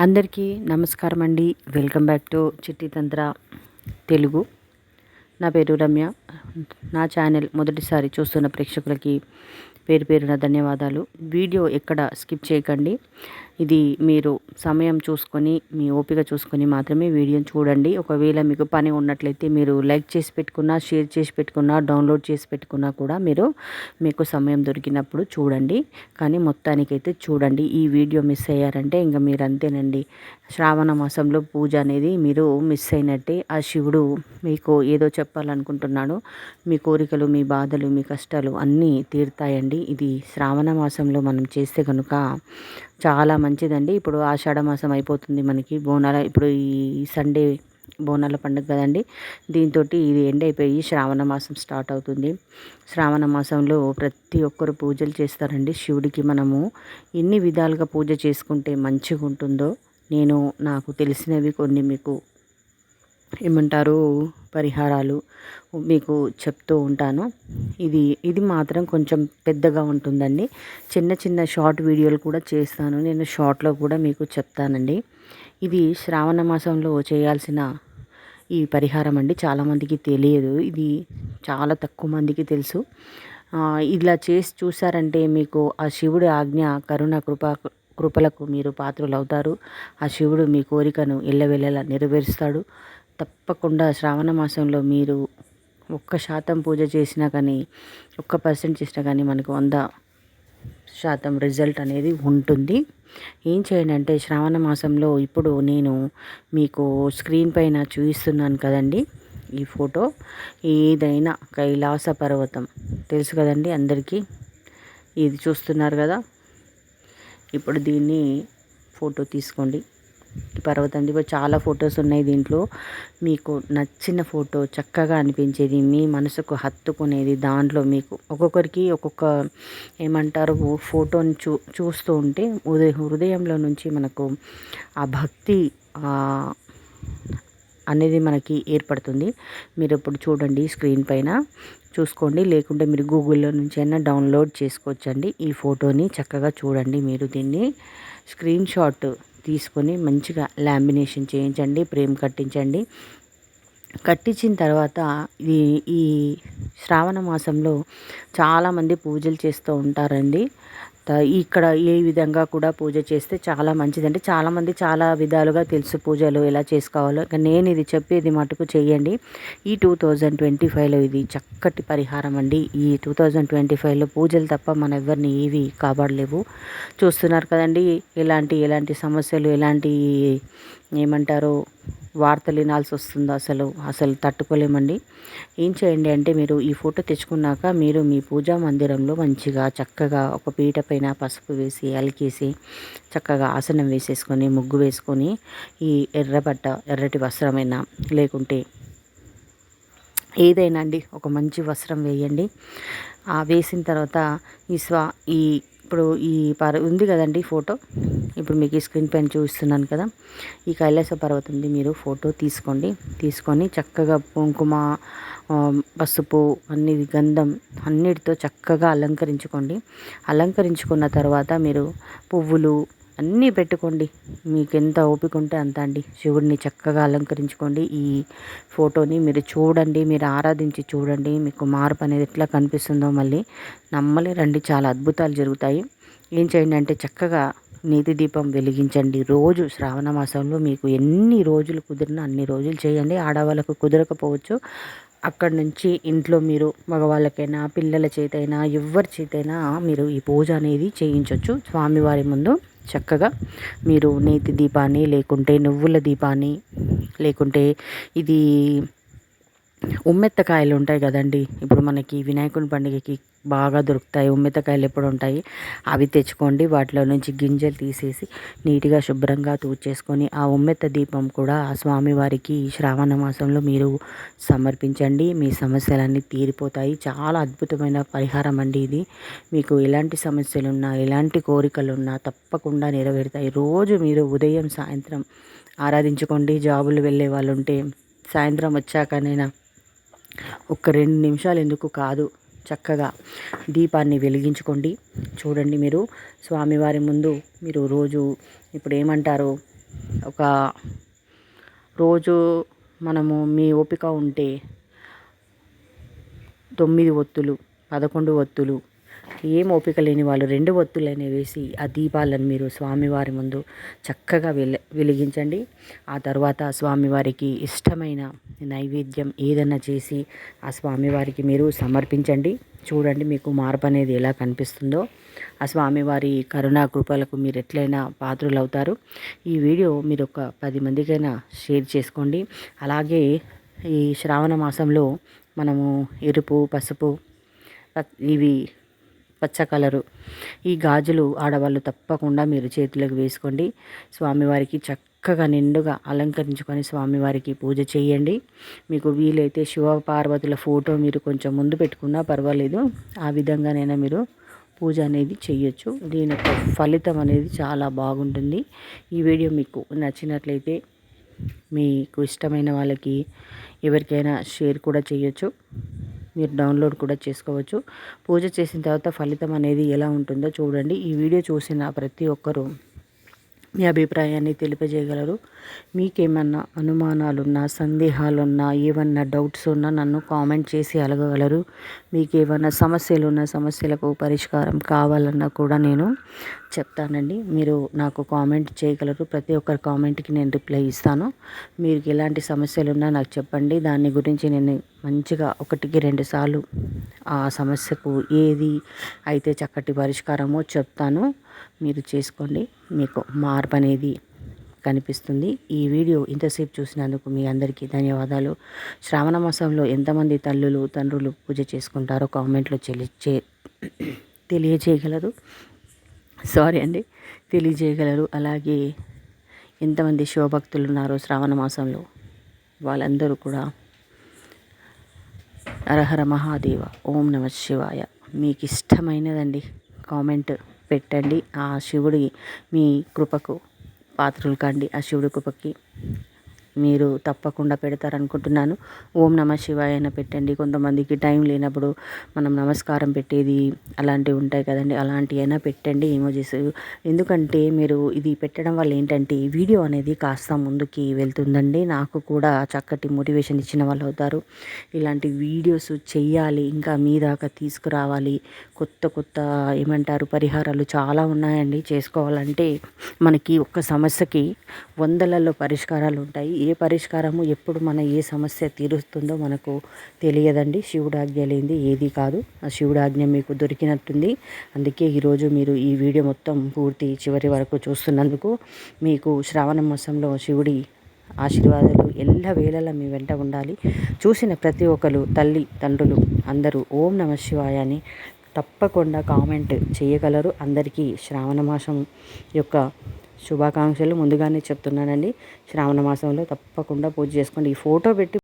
అందరికీ నమస్కారం అండి. వెల్కమ్ బ్యాక్ టు చిట్టి తంత్ర తెలుగు నా పేరు రమ్య. నా ఛానల్ మొదటిసారి చూస్తున్న ప్రేక్షకులకి పేరు పేరున ధన్యవాదాలు. వీడియో ఎక్కడ స్కిప్ చేయకండి. ఇది మీరు సమయం చూసుకొని మీ ఓపిక చూసుకొని మాత్రమే వీడియోని చూడండి. ఒకవేళ మీకు పని ఉన్నట్లయితే మీరు లైక్ చేసి పెట్టుకున్నా షేర్ చేసి పెట్టుకున్నా డౌన్లోడ్ చేసి పెట్టుకున్నా కూడా మీరు మీకు సమయం దొరికినప్పుడు చూడండి. కానీ మొత్తానికైతే చూడండి. ఈ వీడియో మిస్ అయ్యారంటే ఇంకా మీరు అంతేనండి. శ్రావణ మాసంలో పూజ అనేది మీరు మిస్ అయినట్టే ఆ శివుడు మీకు ఏదో చెప్పాలనుకుంటున్నాడు. మీ కోరికలు మీ బాధలు మీ కష్టాలు అన్నీ తీరుతాయండి. ఇది శ్రావణ మాసంలో మనం చేస్తే కనుక చాలా మంచిదండి. ఇప్పుడు ఆషాఢ మాసం అయిపోతుంది మనకి. బోనాల ఇప్పుడు ఈ సండే బోనాల పండుగ కదండి. దీంతో ఇది ఎండ్ అయిపోయి శ్రావణ మాసం స్టార్ట్ అవుతుంది. శ్రావణ మాసంలో ప్రతి ఒక్కరు పూజలు చేస్తారండి. శివుడికి మనము ఎన్ని విధాలుగా పూజ చేసుకుంటే మంచిగా ఉంటుందో నేను నాకు తెలిసినవి కొన్ని మీకు ఏమంటారు పరిహారాలు మీకు చెప్తూ ఉంటాను. ఇది ఇది మాత్రం కొంచెం పెద్దగా ఉంటుందండి. చిన్న చిన్న షార్ట్ వీడియోలు కూడా చేస్తాను. నేను షార్ట్లో కూడా మీకు చెప్తానండి. ఇది శ్రావణ మాసంలో చేయాల్సిన ఈ పరిహారం అండి. చాలామందికి తెలియదు. ఇది చాలా తక్కువ మందికి తెలుసు. ఇలా చేసి చూసారంటే మీకు ఆ శివుడి ఆజ్ఞ కరుణ కృప కృపలకు మీరు పాత్రలు అవుతారు ఆ శివుడు మీ కోరికను ఎల్లవెల్లలా నెరవేరుస్తాడు. తప్పకుండా శ్రావణ మాసంలో మీరు ఒక్క శాతం పూజ చేసినా కానీ ఒక్క పర్సెంట్ చేసినా కానీ మనకు వంద శాతం రిజల్ట్ అనేది ఉంటుంది. ఏం చేయండి అంటే శ్రావణ మాసంలో ఇప్పుడు నేను మీకు స్క్రీన్ పైన చూపిస్తున్నాను కదండి ఈ ఫోటో. ఏదైనా కైలాస పర్వతం. తెలుసు కదండి అందరికీ? ఇది చూస్తున్నారు కదా? ఇప్పుడు దీన్ని ఫోటో తీసుకోండి. పర్వతం ఇప్పుడు చాలా ఫొటోస్ ఉన్నాయి దీంట్లో. మీకు నచ్చిన ఫోటో చక్కగా అనిపించేది మీ మనసుకు హత్తుకునేది దాంట్లో మీకు ఒక్కొక్కరికి ఒక్కొక్క ఏమంటారు ఫోటోని చూ చూస్తూ ఉంటే ఉదయ హృదయంలో నుంచి మనకు ఆ భక్తి అనేది మనకి ఏర్పడుతుంది. మీరు ఇప్పుడు చూడండి స్క్రీన్ పైన చూసుకోండి. లేకుంటే మీరు గూగుల్లో నుంచి అయినా డౌన్లోడ్ చేసుకోవచ్చండి ఈ ఫోటోని. చక్కగా చూడండి మీరు దీన్ని. స్క్రీన్ షాట్ తీసుకొని మంచిగా లామినేషన్ చేయించండి ఫ్రేమ్ కట్టించండి. కట్టించిన తర్వాత ఈ ఈ శ్రావణ మాసంలో చాలామంది పూజలు చేస్తూ ఉంటారండి. ఇక్కడ ఏ విధంగా కూడా పూజ చేస్తే చాలా మంచిదండి. చాలామంది చాలా విధాలుగా తెలుసు పూజలు ఎలా చేసుకోవాలో. నేను ఇది చెప్పేది మటుకు చేయండి ఈ టూ థౌజండ్ ట్వంటీ ఫైవ్లో ఇది చక్కటి పరిహారం అండి. ఈ టూ థౌజండ్ ట్వంటీ ఫైవ్లో పూజలు తప్ప మన ఎవరిని ఏవి కాపాడలేవు. చూస్తున్నారు కదండి ఎలాంటి ఎలాంటి సమస్యలు ఎలాంటి ఏమంటారు వార్తలు వినాల్సి వస్తుందో అసలు? అసలు తట్టుకోలేమండి. ఏం చేయండి అంటే మీరు ఈ ఫోటో తెచ్చుకున్నాక మీరు మీ పూజా మందిరంలో మంచిగా చక్కగా ఒక పీట పైన పసుపు వేసి అలికేసి చక్కగా ఆసనం వేసేసుకొని ముగ్గు వేసుకొని ఈ ఎర్రబట్ట ఎర్రటి వస్త్రమైనా లేకుంటే ఏదైనా అండి ఒక మంచి వస్త్రం వేయండి. వేసిన తర్వాత ఈ స్వా ఈ ఇప్పుడు ఈ పర్ ఉంది కదండి ఫోటో? ఇప్పుడు మీకు ఈ స్క్రీన్ పైన చూపిస్తున్నాను కదా. ఈ కైలాస పర్వతంది మీరు ఫోటో తీసుకోండి. తీసుకొని చక్కగా కుంకుమ పసుపు అన్ని గంధం అన్నిటితో చక్కగా అలంకరించుకోండి. అలంకరించుకున్న తర్వాత మీరు పువ్వులు అన్నీ పెట్టుకోండి. మీకు ఎంత ఓపిక ఉంటే అంత అండి. శివుడిని చక్కగా అలంకరించుకోండి. ఈ ఫోటోని మీరు చూడండి మీరు ఆరాధించి చూడండి. మీకు మార్పు అనేది ఎట్లా కనిపిస్తుందో మళ్ళీ నమ్మలే రండి. చాలా అద్భుతాలు జరుగుతాయి. ఏం చేయండి అంటే చక్కగా నీతి దీపం వెలిగించండి. రోజు శ్రావణ మాసంలో మీకు ఎన్ని రోజులు కుదిరినా అన్ని రోజులు చేయండి. ఆడవాళ్ళకు కుదరకపోవచ్చు. అక్కడి నుంచి ఇంట్లో మీరు మగవాళ్ళకైనా పిల్లల చేతైనా ఎవరి చేతైనా మీరు ఈ పూజ అనేది చేయించవచ్చు స్వామివారి ముందు చక్కగా మీరు నేతి దీపాన్ని లేకుంటే నువ్వుల దీపాన్ని లేకుంటే ఇది ఉమ్మెత్తకాయలు ఉంటాయి కదండి. ఇప్పుడు మనకి వినాయకుని పండుగకి బాగా దొరుకుతాయి. ఉమ్మెత్తకాయలు ఎప్పుడు ఉంటాయి అవి తెచ్చుకోండి. వాటిలో నుంచి గింజలు తీసేసి నీట్గా శుభ్రంగా తూచేసుకొని ఆ ఉమ్మెత్త దీపం కూడా ఆ స్వామివారికి శ్రావణ మాసంలో మీరు సమర్పించండి. మీ సమస్యలన్నీ తీరిపోతాయి. చాలా అద్భుతమైన పరిహారం అండి ఇది. మీకు ఎలాంటి సమస్యలున్నా ఎలాంటి కోరికలున్నా తప్పకుండా నెరవేరుతాయి. రోజు మీరు ఉదయం సాయంత్రం ఆరాధించుకోండి. జాబులు వెళ్ళే వాళ్ళు ఉంటే సాయంత్రం వచ్చాకనైనా ఒక రెండు నిమిషాలు ఎందుకు కాదు చక్కగా దీపాన్ని వెలిగించుకోండి. చూడండి మీరు స్వామివారి ముందు మీరు రోజు ఇప్పుడు ఏమంటారు? ఒక రోజు మనము మీ ఓపిక ఉంటే తొమ్మిది ఒత్తులు పదకొండు ఒత్తులు ఏం ఓపిక లేని వాళ్ళు రెండు ఒత్తులనే వేసి ఆ దీపాలను మీరు స్వామివారి ముందు చక్కగా వెల వెలిగించండి. ఆ తర్వాత స్వామివారికి ఇష్టమైన నైవేద్యం ఏదన్నా చేసి ఆ స్వామివారికి మీరు సమర్పించండి. చూడండి మీకు మార్పు అనేది ఎలా కనిపిస్తుందో. ఆ స్వామివారి కరుణా కృపలకు మీరు ఎట్లయినా పాత్రులు అవుతారు ఈ వీడియో మీరు ఒక పది మందికైనా షేర్ చేసుకోండి. అలాగే ఈ శ్రావణ మాసంలో మనము ఎరుపు పసుపు ఇవి పచ్చ కలరు. ఈ గాజులు ఆడవాళ్ళు తప్పకుండా మీరు చేతులకు వేసుకోండి. స్వామివారికి చక్కగా నిండుగా అలంకరించుకొని స్వామివారికి పూజ చేయండి. మీకు వీలైతే శివ పార్వతుల ఫోటో మీరు కొంచెం ముందు పెట్టుకున్నా పర్వాలేదు. ఆ విధంగానైనా మీరు పూజ అనేది చేయొచ్చు. దీని యొక్క ఫలితం అనేది చాలా బాగుంటుంది. ఈ వీడియో మీకు నచ్చినట్లయితే మీకు ఇష్టమైన వాళ్ళకి ఎవరికైనా షేర్ కూడా చేయొచ్చు. మీరు డౌన్లోడ్ కూడా చేసుకోవచ్చు. పూజ చేసిన తర్వాత ఫలితం అనేది ఎలా ఉంటుందో చూడండి. ఈ వీడియో చూసిన ప్రతి ఒక్కరూ మీ అభిప్రాయాన్ని తెలియజేయగలరు మీకేమన్నా అనుమానాలున్నా సందేహాలున్నా ఏమన్నా డౌట్స్ ఉన్నా నన్ను కామెంట్ చేసి అడగగలరు. మీకు ఏమన్నా సమస్యలు ఉన్న సమస్యలకు పరిష్కారం కావాలన్నా కూడా నేను చెప్తానండి. మీరు నాకు కామెంట్ చేయగలరు. ప్రతి ఒక్కరి కామెంట్కి నేను రిప్లై ఇస్తాను. మీరు ఎలాంటి సమస్యలు ఉన్నా నాకు చెప్పండి. దాని గురించి నేను మంచిగా ఒకటికి రెండు సార్లు ఆ సమస్యకు ఏది అయితే చక్కటి పరిష్కారమో చెప్తాను. మీరు చేసుకోండి. మీకు మార్పు అనేది కనిపిస్తుంది. ఈ వీడియో ఇంతసేపు చూసినందుకు మీ అందరికీ ధన్యవాదాలు. శ్రావణ మాసంలో ఎంతమంది తల్లులు తండ్రులు పూజ చేసుకుంటారో కామెంట్లో చెల్లి తెలియజేయగలరు సారీ అండి తెలియజేయగలరు అలాగే ఎంతమంది శివభక్తులు ఉన్నారో శ్రావణ మాసంలో వాళ్ళందరూ కూడా హరహర మహాదేవ ఓం నమ శివాయ. మీకు ఇష్టమైనదండి కామెంట్. పెట్టండి ఆ శివుడి మీ కృపకు పాత్రలు కండి ఆ శివుడి కృపకి మీరు తప్పకుండా పెడతారనుకుంటున్నాను. ఓం నమ శివాయ అయినా పెట్టండి. కొంతమందికి టైం లేనప్పుడు మనం నమస్కారం పెట్టేది అలాంటివి ఉంటాయి కదండి. అలాంటివి అయినా పెట్టండి ఎమోజీస్ ఎందుకంటే మీరు ఇది పెట్టడం వల్ల ఏంటంటే వీడియో అనేది కాస్త ముందుకి వెళ్తుందండి. నాకు కూడా చక్కటి మోటివేషన్ ఇచ్చిన వాళ్ళు అవుతారు. ఇలాంటి వీడియోస్ చెయ్యాలి ఇంకా మీ దాకా తీసుకురావాలి. కొత్త కొత్త ఏమంటారు పరిహారాలు చాలా ఉన్నాయండి. చేసుకోవాలంటే మనకి ఒక్క సమస్యకి వందలలో పరిష్కారాలు ఉంటాయి. ఏ పరిష్కారము ఎప్పుడు మన ఏ సమస్య తీరుస్తుందో మనకు తెలియదండి. శివుడు ఆజ్ఞ లేనిది ఏది కాదు. ఆ శివుడు ఆజ్ఞ మీకు దొరికినట్టుంది. అందుకే ఈరోజు మీరు ఈ వీడియో మొత్తం పూర్తి చివరి వరకు చూస్తున్నందుకు మీకు శ్రావణ మాసంలో శివుడి ఆశీర్వాదాలు ఎల్ల వేళలా మీ వెంట ఉండాలి. చూసిన ప్రతి ఒక్కరు తల్లి తండ్రులు అందరూ ఓం నమ శివాయ అని తప్పకుండా కామెంట్ చేయగలరు. అందరికీ శ్రావణ మాసం యొక్క శుభాకాంక్షలు. ముందుగానే చెప్తున్నానండి శ్రావణ మాసంలో తప్పకుండా పూజ చేసుకోండి ఈ ఫోటో పెట్టి